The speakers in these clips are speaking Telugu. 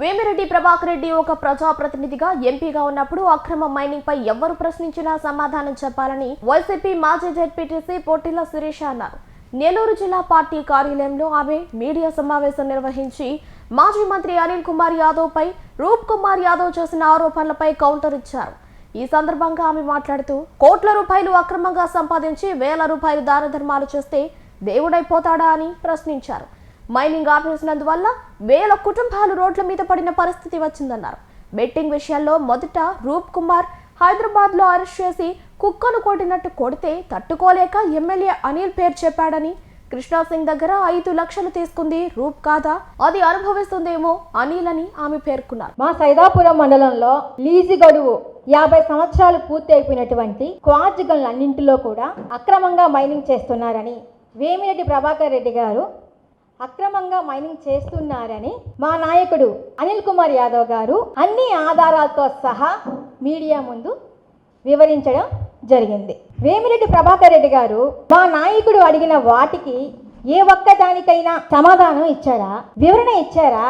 వేమిరెడ్డి ప్రభాకర్ రెడ్డి ఒక ప్రజాప్రతినిధిగా ఎంపీగా ఉన్నప్పుడు అక్రమ మైనింగ్ పై ఎవరు ప్రశ్నించినా సమాధానం చెప్పాలని వైసీపీ మాజీ జెడ్పీటీసీ పొట్టిల సురేష్ అన్నారు. నెల్లూరు జిల్లా పార్టీ కార్యాలయంలో ఆమె మీడియా సమావేశం నిర్వహించి మాజీ మంత్రి అనిల్ కుమార్ యాదవ్ పై రూప్ కుమార్ యాదవ్ చేసిన ఆరోపణలపై కౌంటర్ ఇచ్చారు. ఈ సందర్భంగా ఆమె మాట్లాడుతూ కోట్ల రూపాయలు అక్రమంగా సంపాదించి వేల రూపాయలు దాన ధర్మాలు చేస్తే దేవుడైపోతాడా అని ప్రశ్నించారు. మైనింగ్ ఆపేసినందువల్ల వేల కుటుంబాలు రోడ్ల మీద పడిన పరిస్థితి వచ్చిందన్నారు. బెట్టింగ్ విషయాల్లో మొదట రూప్ కుమార్ హైదరాబాద్లో అరెస్ట్ చేసి కుక్కను కొట్టినట్టు కొడితే తట్టుకోలేక ఎమ్మెల్యే అనిల్ పేరు చెప్పాడని. కృష్ణా సింగ్ దగ్గర ఐదు లక్షలు తీసుకుంది రూప్ కాదా? అది అనుభవిస్తుందేమో అనిల్ అని ఆమె పేర్కొన్నారు. మా సైదాపురం మండలంలో లీజు గడువు యాభై సంవత్సరాలు పూర్తి అయిపోయినటువంటి క్వార్జ్ కూడా అక్రమంగా మైనింగ్ చేస్తున్నారని వేమిరెడ్డి ప్రభాకర్ రెడ్డి గారు అక్రమంగా మైనింగ్ చేస్తున్నారని మా నాయకుడు అనిల్ కుమార్ యాదవ్ గారు అన్ని ఆధారాలతో సహా మీడియా ముందు వివరించడం జరిగింది. వేమిరెడ్డి ప్రభాకర్ రెడ్డి గారు మా నాయకుడు అడిగిన వాటికి ఏ ఒక్క దానికైనా సమాధానం ఇచ్చారా? వివరణ ఇచ్చారా?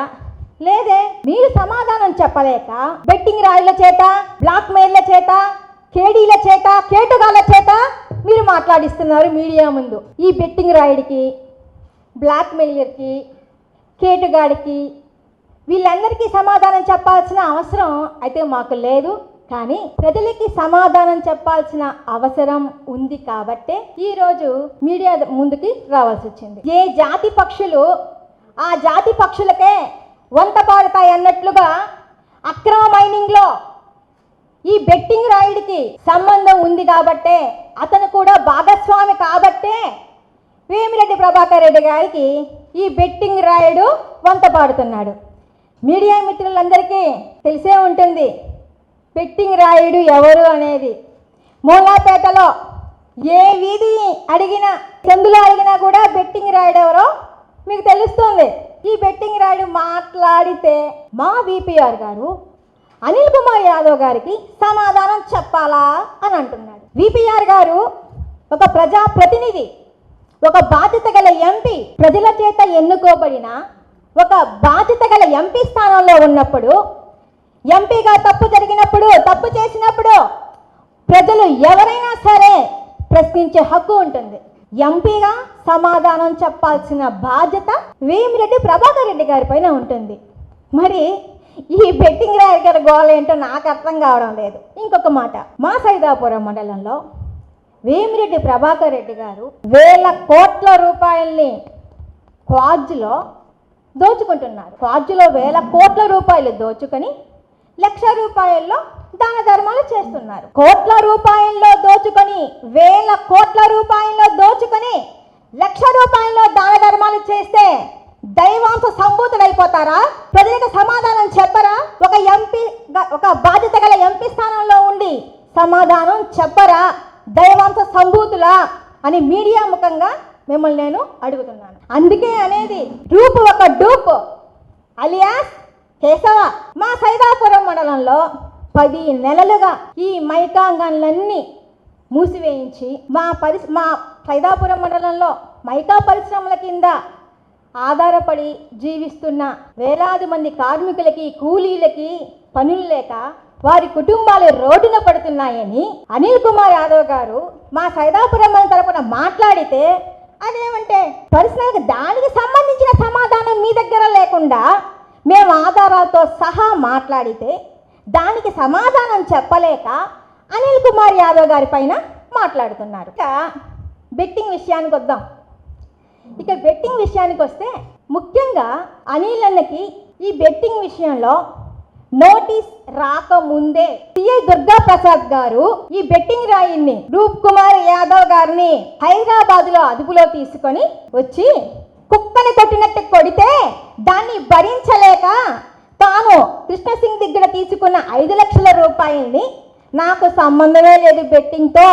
లేదే మీరు సమాధానం చెప్పలేక బెట్టింగ్ రాయిల చేత బ్లాక్ మెయిల్ల చేత కేడీల చేత కేటగాల చేత మీరు మాట్లాడిస్తున్నారు మీడియా ముందు. ఈ బెట్టింగ్ రాయుడికి బ్లాక్ మెయిలర్కి కేటుగాడికి వీళ్ళందరికీ సమాధానం చెప్పాల్సిన అవసరం అయితే మాకు లేదు. కానీ ప్రజలకి సమాధానం చెప్పాల్సిన అవసరం ఉంది కాబట్టే ఈరోజు మీడియా ముందుకి రావాల్సి వచ్చింది. ఏ జాతి పక్షులు ఆ జాతి పక్షులకే వంత పారుతాయి అన్నట్లుగా అక్రమ మైనింగ్లో ఈ బెట్టింగ్ రాయుడికి సంబంధం ఉంది కాబట్టే అతను కూడా భాగస్వామి కాబట్టే వేమిరెడ్డి ప్రభాకర్ రెడ్డి గారికి ఈ బెట్టింగ్ రాయుడు వంత పాడుతున్నాడు. మీడియా మిత్రులందరికీ తెలిసే ఉంటుంది బెట్టింగ్ రాయుడు ఎవరు అనేది. మూలాపేటలో ఏ వీధి అడిగినా చందులో అడిగినా కూడా బెట్టింగ్ రాయుడు ఎవరో మీకు తెలుస్తుంది. ఈ బెట్టింగ్ రాయుడు మాట్లాడితే మా విపిఆర్ గారు అనిల్ కుమార్ యాదవ్ గారికి సమాధానం చెప్పాలా అని అంటున్నాడు. విపిఆర్ గారు ఒక ప్రజా ప్రతినిధి ఒక బాధ్యత గల ఎంపీ ప్రజల చేత ఎన్నుకోబడిన ఒక బాధ్యత గల ఎంపీ స్థానంలో ఉన్నప్పుడు ఎంపీగా తప్పు జరిగినప్పుడు తప్పు చేసినప్పుడు ప్రజలు ఎవరైనా సరే ప్రశ్నించే హక్కు ఉంటుంది. ఎంపీగా సమాధానం చెప్పాల్సిన బాధ్యత వేమిరెడ్డి ప్రభాకర్ రెడ్డి గారి పైన ఉంటుంది. మరి ఈ బెట్టింగ్ రాయర్ గారి గోళ ఏంటో నాకు అర్థం కావడం లేదు. ఇంకొక మాట మా సైదాపురం మండలంలో వేమిరెడ్డి ప్రభాకర్ రెడ్డి గారు వేల కోట్ల రూపాయల్ని క్వాజ్లో దోచుకుంటున్నారు. క్వాజ్లో వేల కోట్ల రూపాయలు దోచుకొని లక్ష రూపాయల్లో దాన ధర్మాలు చేస్తున్నారు. కోట్ల రూపాయల్లో దోచుకొని వేల కోట్ల రూపాయల్లో దోచుకొని లక్ష రూపాయల్లో దాన ధర్మాలు చేస్తే దైవాంశ సంభూతుడైపోతారా? ప్రజలకు సమాధానం చెప్పరా? ఒక ఎంపీ ఒక బాధ్యత గల ఎంపీ స్థానంలో ఉండి సమాధానం చెప్పరా? దైవాంశ సంభూతులా అని మీడియా ముఖంగా మిమ్మల్ని నేను అడుగుతున్నాను. అందుకే అనేది రూపు ఒక డూప్. అలియాస్ కేశవ మా సైదాపురం మండలంలో పది నెలలుగా ఈ మైకాంగాన్లన్నీ మూసివేయించి మా పరి మా సైదాపురం మండలంలో మైకా పరిశ్రమల కింద ఆధారపడి జీవిస్తున్న వేలాది మంది కార్మికులకి కూలీలకి పనులు లేక వారి కుటుంబాలు రోడ్డున పడుతున్నాయని అనిల్ కుమార్ యాదవ్ గారు మా సైదాపురం తరపున మాట్లాడితే అదేమంటే పర్సనల్గా దానికి సంబంధించిన సమాధానం మీ దగ్గర లేకుండా మేము ఆధారాలతో సహా మాట్లాడితే దానికి సమాధానం చెప్పలేక అనిల్ కుమార్ యాదవ్ గారి పైన మాట్లాడుతున్నారు. ఇక బెట్టింగ్ విషయానికి వద్దాం. ఇక బెట్టింగ్ విషయానికి వస్తే ముఖ్యంగా అనిల్ అన్నకి ఈ బెట్టింగ్ విషయంలో నోటీస్ రాకముందే సిఐ దుర్గా ప్రసాద్ గారు ఈ బెట్టింగ్ రాయిని రూప్ కుమార్ యాదవ్ గారిని హైదరాబాద్లో అదుపులో తీసుకొని వచ్చి కుక్కని కొట్టినట్టు కొడితే దాన్ని భరించలేక తాను కృష్ణ సింగ్ దగ్గర తీసుకున్న ఐదు లక్షల రూపాయల్ని నాకు సంబంధమే లేదు బెట్టింగ్తో.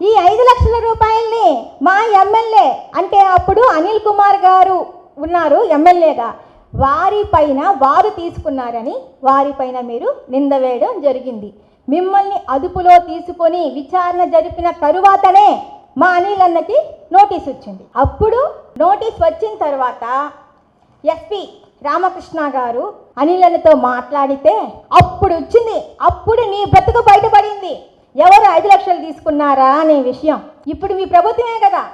ఈ ఐదు లక్షల రూపాయల్ని మా ఎమ్మెల్యే అంటే అప్పుడు అనిల్ కుమార్ గారు ఉన్నారు ఎమ్మెల్యేగా. వారిపైన వారు తీసుకున్నారని వారిపైన మీరు నింద వేయడం జరిగింది. మిమ్మల్ని అదుపులో తీసుకొని విచారణ జరిపిన తరువాతనే మా అనిల్ అన్నకి నోటీస్ వచ్చింది. అప్పుడు నోటీస్ వచ్చిన తర్వాత ఎస్పీ రామకృష్ణ గారు అనిలతో మాట్లాడితే అప్పుడు వచ్చింది. అప్పుడు నీ బ్రతుకు బయటపడింది. ఎవరు ఐదు లక్షలు తీసుకున్నారా? అనే విషయం. ఇప్పుడు మీ ప్రభుత్వమే కదా.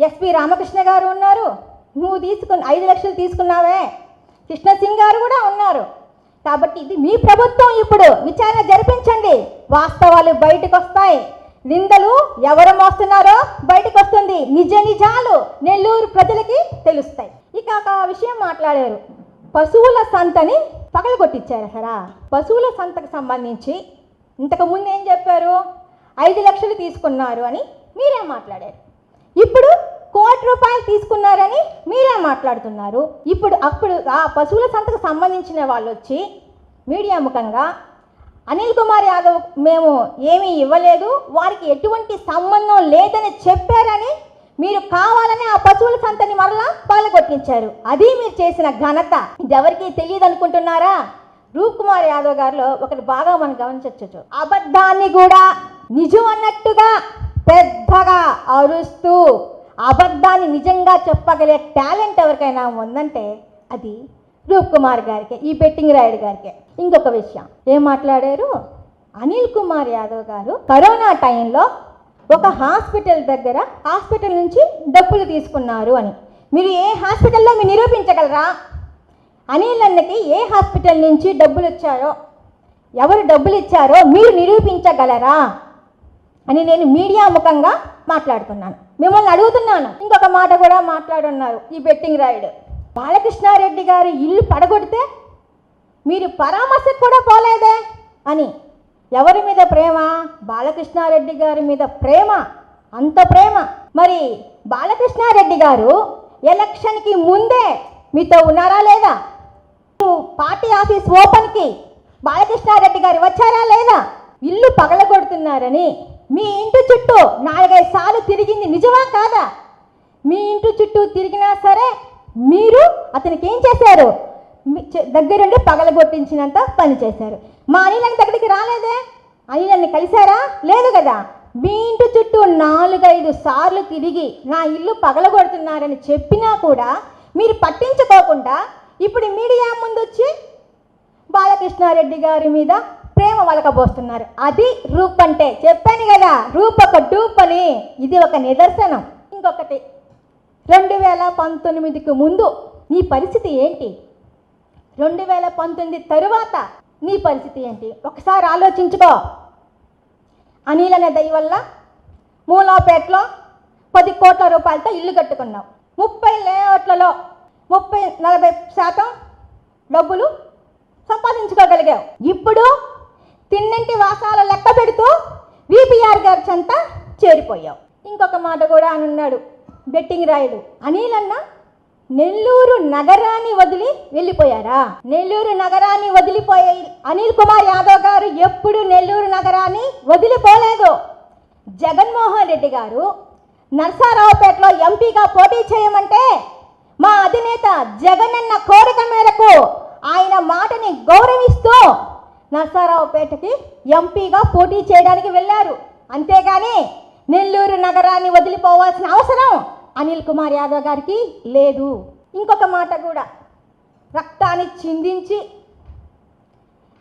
ఎస్పి రామకృష్ణ గారు ఉన్నారు. నువ్వు తీసుకుని ఐదు లక్షలు తీసుకున్నావే. కృష్ణ సింగ్ గారు కూడా ఉన్నారు. కాబట్టి ఇది మీ ప్రభుత్వం ఇప్పుడు. విచారణ జరిపించండి. వాస్తవాలు బయటకు వస్తాయి నిందలు ఎవరు మోస్తున్నారో బయటకు వస్తుంది నిజ నిజాలు నెల్లూరు ప్రజలకి తెలుస్తాయి. ఇక ఒక విషయం మాట్లాడారు. పశువుల సంతని పగలగొట్టించారు సరా. పశువుల సంతకు సంబంధించి ఇంతకు ముందు ఏం చెప్పారు? ఐదు లక్షలు తీసుకున్నారు అని మీరే మాట్లాడారు. ఇప్పుడు కోటి రూపాయలు తీసుకున్నారని మీరే మాట్లాడుతున్నారు. ఇప్పుడు అప్పుడు ఆ పశువుల సంతకు సంబంధించిన వాళ్ళు వచ్చి మీడియా ముఖంగా అనిల్ కుమార్ యాదవ్ మేము ఏమీ ఇవ్వలేదు వారికి ఎటువంటి సంబంధం లేదని చెప్పారని మీరు కావాలని ఆ పశువుల సంతని మరలా పాలగొట్టించారు అది మీరు చేసిన ఘనత. ఇది ఎవరికి తెలియదు అనుకుంటున్నారా? రూప్ కుమార్ యాదవ్ గారిలో ఒకటి బాగా మనం గమనించవచ్చు అబద్ధాన్ని కూడా నిజం అన్నట్టుగా పెద్దగా అరుస్తూ అబద్ధాన్ని నిజంగా చెప్పగలిగే టాలెంట్ ఎవరికైనా ఉందంటే అది రూప్ కుమార్ గారికి ఈ బెట్టింగ్ రాయుడు గారికి. ఇంకొక విషయం ఏం మాట్లాడారు? అనిల్ కుమార్ యాదవ్ గారు కరోనా టైంలో ఒక హాస్పిటల్ దగ్గర హాస్పిటల్ నుంచి డబ్బులు తీసుకున్నారు అని. మీరు ఏ హాస్పిటల్లో మీరు నిరూపించగలరా? అనిల్ అన్నకి ఏ హాస్పిటల్ నుంచి డబ్బులు ఇచ్చారో ఎవరు డబ్బులు ఇచ్చారో మీరు నిరూపించగలరా? అని నేను మీడియా ముఖంగా మాట్లాడుతున్నాను. మిమ్మల్ని అడుగుతున్నాను. ఇంకొక మాట కూడా మాట్లాడున్నారు ఈ బెట్టింగ్ రాయుడు బాలకృష్ణారెడ్డి గారి ఇల్లు పడగొడితే మీరు పరామర్శకు కూడా పోలేదే అని. ఎవరి మీద ప్రేమ? బాలకృష్ణారెడ్డి గారి మీద ప్రేమ? అంత ప్రేమ. మరి బాలకృష్ణారెడ్డి గారు ఎలక్షన్కి ముందే మీతో ఉన్నారా లేదా? పార్టీ ఆఫీస్ ఓపెన్కి బాలకృష్ణారెడ్డి గారు వచ్చారా లేదా? ఇల్లు పగలగొడుతున్నారని. మీ ఇంటి చుట్టూ నాలుగైదు సార్లు తిరిగింది నిజమా కాదా? మీ ఇంటి చుట్టూ తిరిగినా సరే మీరు అతనికి ఏం చేశారు? దగ్గరుండి పగలగొట్టించినంత పని చేశారు. మా అనిలని దగ్గరికి రాలేదే? అనిలని కలిశారా? లేదు కదా. మీ ఇంటి చుట్టూ నాలుగైదు సార్లు తిరిగి నా ఇల్లు పగలగొడుతున్నారని చెప్పినా కూడా మీరు పట్టించుకోకుండా ఇప్పుడు మీడియా ముందు వచ్చి బాలకృష్ణారెడ్డి గారి మీద ప్రేమ వలకబోస్తున్నారు. అది రూప్ అంటే చెప్పాను కదా రూప్ ఒక డూప్ అని ఇది ఒక నిదర్శనం. ఇంకొకటి రెండు వేల పంతొమ్మిదికి ముందు నీ పరిస్థితి ఏంటి? రెండు వేల పంతొమ్మిది తరువాత నీ పరిస్థితి ఏంటి? ఒకసారి ఆలోచించుకో. అనిల్ అనే దయ వల్ల మూలాపేటలో పది కోట్ల రూపాయలతో ఇల్లు కట్టుకున్నావు. ముప్పై లేఅవుట్లలో ముప్పై నలభై శాతం డబ్బులు సంపాదించుకోగలిగావు. ఇప్పుడు తిన్నింటి వాసాల లెక్క పెడుతూ విపిఆర్ గారి చెంత చేరిపోయావు. ఇంకొక మాట కూడా అనున్నాడు బెట్టింగ్ రాయుడు. అనిల్ అన్న నెల్లూరు నగరాన్ని వదిలి వెళ్ళిపోయారా? నెల్లూరు నగరాన్ని వదిలిపోయే అనిల్ కుమార్ యాదవ్ గారు ఎప్పుడు నెల్లూరు నగరాన్ని వదిలిపోలేదు. జగన్మోహన్ రెడ్డి గారు నర్సారావుపేటలో ఎంపీగా పోటీ చేయమంటే మా అధినేత జగనన్న కోరిక మేరకు ఆయన మాటని గౌరవిస్తూ నర్సారావుపేటకి ఎంపీగా పోటీ చేయడానికి వెళ్ళారు. అంతేగాని నెల్లూరు నగరాన్ని వదిలిపోవాల్సిన అవసరం అనిల్ కుమార్ యాదవ్ గారికి లేదు. ఇంకొక మాట కూడా. రక్తాన్ని చిందించి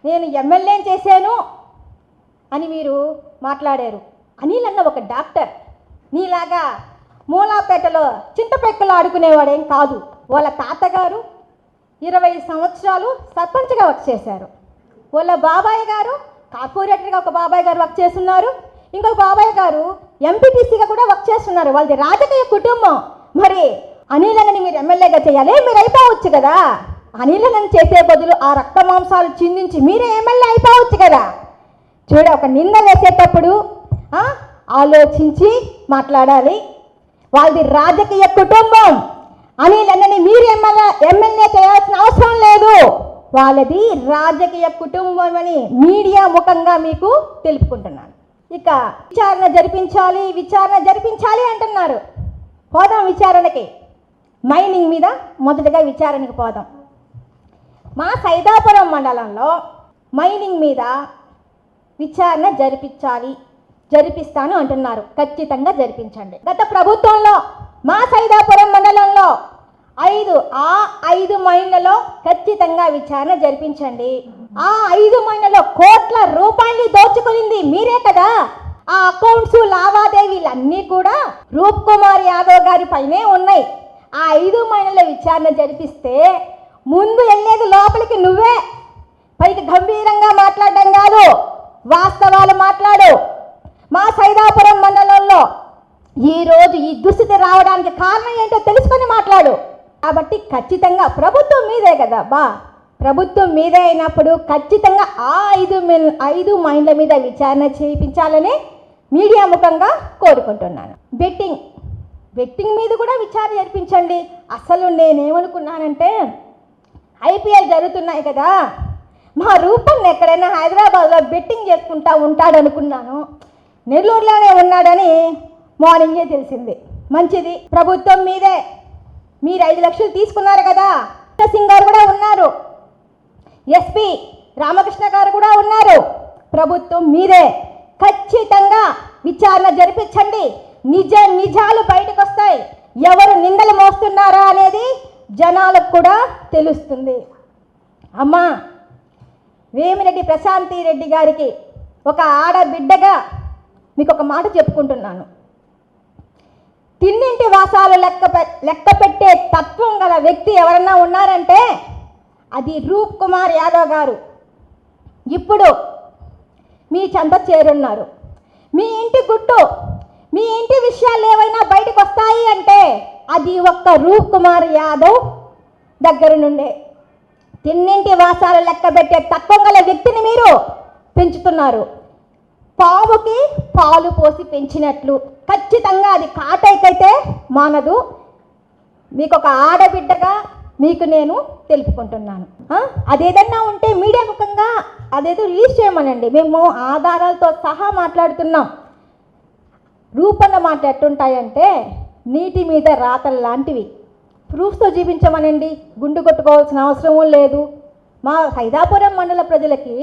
నేను ఎమ్మెల్యేని చేశాను అని మీరు మాట్లాడారు. అనిల్ అన్న ఒక డాక్టర్. నీలాగా మూలాపేటలో చింతపెక్కలు ఆడుకునేవాడేం కాదు. వాళ్ళ తాతగారు ఇరవై సంవత్సరాలు సర్పంచ్గా వర్క్ చేశారు. వాళ్ళ బాబాయ్ గారు కార్పొరేటర్గా ఒక బాబాయ్ గారు వర్క్ చేస్తున్నారు. ఇంకొక బాబాయ్ గారు ఎంపీటీసీగా కూడా వర్క్ చేస్తున్నారు. వాళ్ళది రాజకీయ కుటుంబం. మరి అనిలనని మీరు ఎమ్మెల్యేగా చేయాలి. మీరు అయిపోవచ్చు కదా. అనిలనని చేసే బదులు ఆ రక్త మాంసాలు చిందించి మీరే ఎమ్మెల్యే అయిపోవచ్చు కదా. చూడ ఒక నింద వేసేటప్పుడు ఆలోచించి మాట్లాడాలి. వాళ్ళది రాజకీయ కుటుంబం. అనిలనని అన్నని మీరు ఎమ్మెల్యే ఎమ్మెల్యే చేయాల్సిన అవసరం లేదు. వాళ్ళది రాజకీయ కుటుంబం అని మీడియా ముఖంగా మీకు తెలుపుకుంటున్నాను. ఇక విచారణ జరిపించాలి విచారణ జరిపించాలి అంటున్నారు. పోదాం విచారణకి. మైనింగ్ మీద మొదటగా విచారణకు పోదాం. మా సైదాపురం మండలంలో మైనింగ్ మీద విచారణ జరిపించాలి జరిపిస్తాను అంటున్నారు. ఖచ్చితంగా జరిపించండి. గత ప్రభుత్వంలో మా సైదాపురం మండలంలో ఐదు ఆ ఐదు మైళ్ళలో ఖచ్చితంగా విచారణ జరిపించండి. ఆ ఐదు మైళ్ళలో కోట్ల రూపాయలు దోచుకునింది మీరే కదా. ఆ అకౌంట్స్ లావాదేవీలు అన్నీ కూడా రూప్ కుమార్ యాదవ్ గారి పైనే ఉన్నాయి. ఆ ఐదు మైళ్ళ విచారణ జరిపిస్తే ముందు వెళ్ళేది లోపలికి నువ్వే. పైకి గంభీరంగా మాట్లాడడం కాదు. వాస్తవాలు మాట్లాడు. మా సైదాపురం మండలంలో ఈరోజు ఈ దుస్థితి రావడానికి కారణం ఏంటో తెలుసుకొని మాట్లాడు. కాబట్టి ఖచ్చితంగా ప్రభుత్వం మీదే కదా బా. ప్రభుత్వం మీదే అయినప్పుడు ఖచ్చితంగా ఆ ఐదు ఐదు మైండ్ల మీద విచారణ చేయించాలని మీడియా ముఖంగా కోరుకుంటున్నాను. బెట్టింగ్ బెట్టింగ్ మీద కూడా విచారణ జరిపించండి. అసలు నేనేమనుకున్నానంటే ఐపీఎల్ జరుగుతున్నాయి కదా. మా రూపం ఎక్కడైనా హైదరాబాద్లో బెట్టింగ్ చేసుకుంటా ఉంటాడు అనుకున్నాను నెల్లూరులోనే ఉన్నాడని మార్నింగే తెలిసింది. మంచిది. ప్రభుత్వం మీదే. మీరు ఐదు లక్షలు తీసుకున్నారు కదా? సింగ్ గారు కూడా ఉన్నారు. ఎస్పీ రామకృష్ణ గారు కూడా ఉన్నారు. ప్రభుత్వం మీరే ఖచ్చితంగా విచారణ జరిపించండి. నిజ నిజాలు బయటకు వస్తాయి ఎవరు నిందలు మోస్తున్నారా అనేది జనాలకు కూడా తెలుస్తుంది. అమ్మా వేమిరెడ్డి ప్రశాంతి రెడ్డి గారికి ఒక ఆడబిడ్డగా మీకు ఒక మాట చెప్పుకుంటున్నాను. తిన్నింటి వాసాలు లెక్క లెక్క పెట్టే తత్వం గల వ్యక్తి ఎవరన్నా ఉన్నారంటే అది రూప్ కుమార్ యాదవ్ గారు. ఇప్పుడు మీ చెంత చేరున్నారు. మీ ఇంటి గుట్టు మీ ఇంటి విషయాలు ఏవైనా బయటకు వస్తాయి అంటే అది ఒక్క రూప్ కుమార్ యాదవ్ దగ్గర నుండే. తిన్నింటి వాసాలు లెక్క పెట్టే తత్వం గల వ్యక్తిని మీరు పెంచుతున్నారు. పావుకి పాలు పోసి పెంచినట్లు. ఖచ్చితంగా అది కాటైకైతే మానదు. మీకు ఒక ఆడబిడ్డగా మీకు నేను తెలుపుకుంటున్నాను. అదేదన్నా ఉంటే మీడియా ముఖంగా అదేదో రిలీజ్ చేయమనండి. మేము ఆధారాలతో సహా మాట్లాడుతున్నాం. రూపన్న మాట ఎట్టుంటాయంటే నీటి మీద రాతలు లాంటివి. ప్రూఫ్తో చూపించమనండి. గుండు కొట్టుకోవాల్సిన అవసరమూ లేదు. మా హైదాపురం మండల ప్రజలకి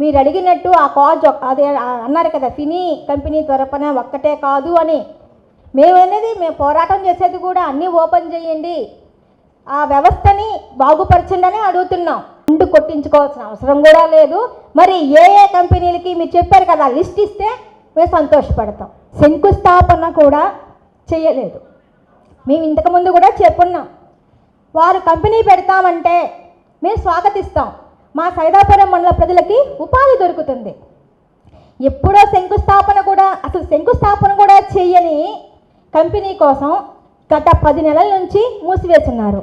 మీరు అడిగినట్టు ఆ కాజ్ అదే అన్నారు కదా ఫినీ కంపెనీ త్వరపన ఒక్కటే కాదు అని. మేము అనేది మేము పోరాటం చేసేది కూడా అన్నీ ఓపెన్ చేయండి. ఆ వ్యవస్థని బాగుపరచండి అని అడుగుతున్నాం. ముందు కొట్టించుకోవాల్సిన అవసరం కూడా లేదు. మరి ఏ ఏ కంపెనీలకి మీరు చెప్పారు కదా లిస్ట్ ఇస్తే మేము సంతోషపడతాం. శంకుస్థాపన కూడా చేయలేదు. మేము ఇంతకుముందు కూడా చెప్పున్నాం. వారు కంపెనీ పెడతామంటే మేము స్వాగతిస్తాం. మా సైదాపురం మండల ప్రజలకి ఉపాధి దొరుకుతుంది. ఎప్పుడో శంకుస్థాపన కూడా అసలు శంకుస్థాపన కూడా చేయని కంపెనీ కోసం గత పది నెలల నుంచి మూసివేస్తున్నారు.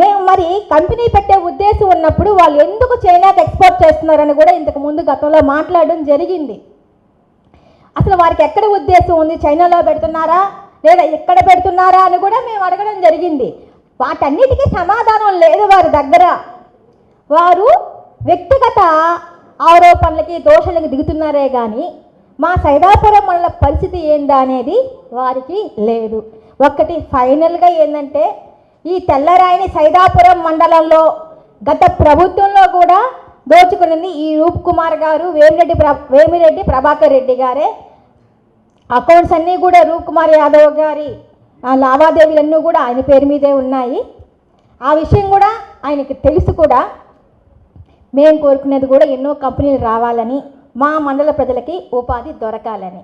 మేము మరి కంపెనీ పెట్టే ఉద్దేశం ఉన్నప్పుడు వాళ్ళు ఎందుకు చైనాకి ఎక్స్పోర్ట్ చేస్తున్నారని కూడా ఇంతకు ముందు గతంలో మాట్లాడడం జరిగింది. అసలు వారికి ఎక్కడ ఉద్దేశం ఉంది? చైనాలో పెడుతున్నారా? లేదా ఎక్కడ పెడుతున్నారా అని కూడా మేము అడగడం జరిగింది. వాటన్నిటికీ సమాధానం లేదు వారి దగ్గర. వారు వ్యక్తిగత ఆరోపణలకి దోషాలకి దిగుతున్నారే కానీ మా సైదాపురం మండల పరిస్థితి ఏందా అనేది వారికి లేదు. ఒక్కటి ఫైనల్గా ఏంటంటే ఈ తెల్లరాయిని సైదాపురం మండలంలో గత ప్రభుత్వంలో కూడా దోచుకున్నది ఈ రూప్ కుమార్ గారు వేమిరెడ్డి ప్ర వేమిరెడ్డి ప్రభాకర్ రెడ్డి గారే. అకౌంట్స్ అన్నీ కూడా రూప్ కుమార్ యాదవ్ గారి లావాదేవీలన్నీ కూడా ఆయన పేరు మీదే ఉన్నాయి. ఆ విషయం కూడా ఆయనకి తెలుసు కూడా. మేము కోరుకునేది కూడా ఎన్నో కంపెనీలు రావాలని మా మండల ప్రజలకి ఉపాధి దొరకాలని.